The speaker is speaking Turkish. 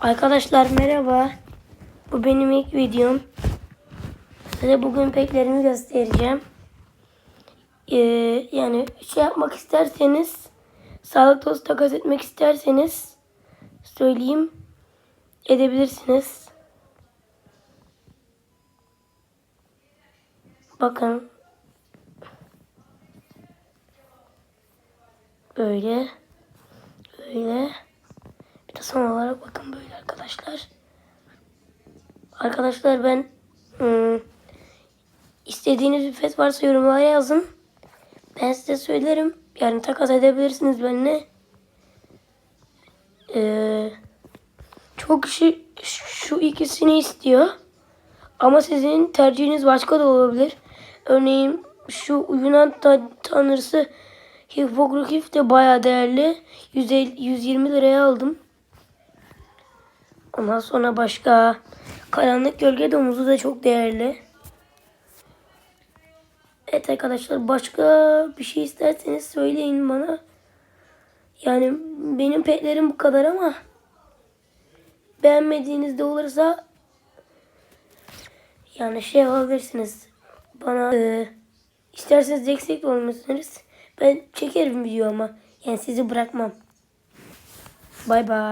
Arkadaşlar merhaba. Bu benim ilk videom. Size bugün peklerimi göstereceğim. Ee, yani şey yapmak isterseniz sağlık tozu takas etmek isterseniz söyleyeyim edebilirsiniz. Bakın. Böyle. Böyle. De son olarak bakın böyle arkadaşlar. Arkadaşlar ben ım, istediğiniz bir fet varsa yorumlara yazın. Ben size söylerim. Yani takas edebilirsiniz benimle. Ee, çok kişi şu ikisini istiyor. Ama sizin tercihiniz başka da olabilir. Örneğin şu Yunan ta- tanrısı Hipogrifif de bayağı değerli. 150, 120 liraya aldım. Ondan sonra başka karanlık gölge domuzu da çok değerli. Evet arkadaşlar başka bir şey isterseniz söyleyin bana. Yani benim petlerim bu kadar ama beğenmediğiniz de olursa yani şey yapabilirsiniz. Bana e, isterseniz de olmuşsunuz. Ben çekerim video ama yani sizi bırakmam. Bay bay.